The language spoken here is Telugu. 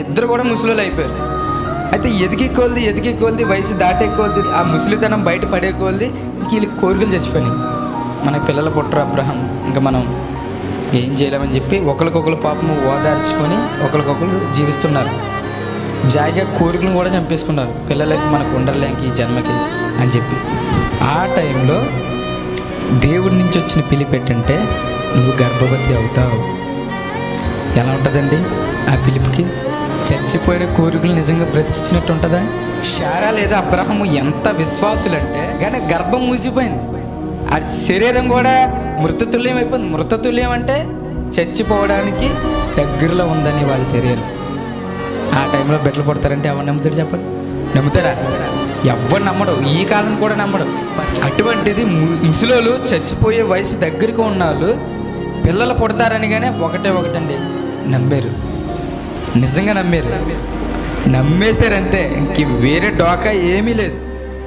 ఇద్దరు కూడా ముసలిలు అయిపోయారు. అయితే ఎదిగే కొలది ఎదిగే కొలది వయసు దాటే కొలది ఆ ముసలితనం బయట పడే కొలది ఇంక వీళ్ళకి కోరికలు చచ్చిపోయినాయి. మన పిల్లలు పుట్టరు అబ్రహం ఇంకా మనం ఏం చేయలేమని చెప్పి ఒకరికొకరు పాపము ఓదార్చుకొని ఒకరికొకరు జీవిస్తున్నారు. జాయిగా కోరికలను కూడా చంపేసుకున్నారు. పిల్లలకి మనకు ఉండలేక ఈ జన్మకి అని చెప్పి. ఆ టైంలో దేవుడి నుంచి వచ్చిన పిలిపి నువ్వు గర్భవతి అవుతావు. ఎలా ఉంటుందండి ఆ పిలుపుకి? చచ్చిపోయిన కోరికలు నిజంగా బ్రతికించినట్టు ఉంటుందా షారా లేదా అబ్రహము ఎంత విశ్వాసులంటే కానీ గర్భం మూసిపోయింది. ఆ శరీరం కూడా మృతతుల్యం అయిపోయింది. మృతతుల్యం అంటే చచ్చిపోవడానికి దగ్గరలో ఉందని వాళ్ళ శరీరం. ఆ టైంలో బిడ్డలు పుడతారంటే ఎవరు నమ్ముతాడు చెప్పండి? నమ్ముతారా? ఎవరు నమ్మడు. ఈ కాలం కూడా నమ్మడు. అటువంటిది ముసులోలు ముసలోళ్ళు చచ్చిపోయే వయసు దగ్గరికి ఉన్న వాళ్ళు పిల్లలు పుడతారని కానీ ఒకటే ఒకటండి. నమ్మారు. నిజంగా నమ్మారు నమ్మేశారంతే. ఇంక వేరే డోకా ఏమీ లేదు.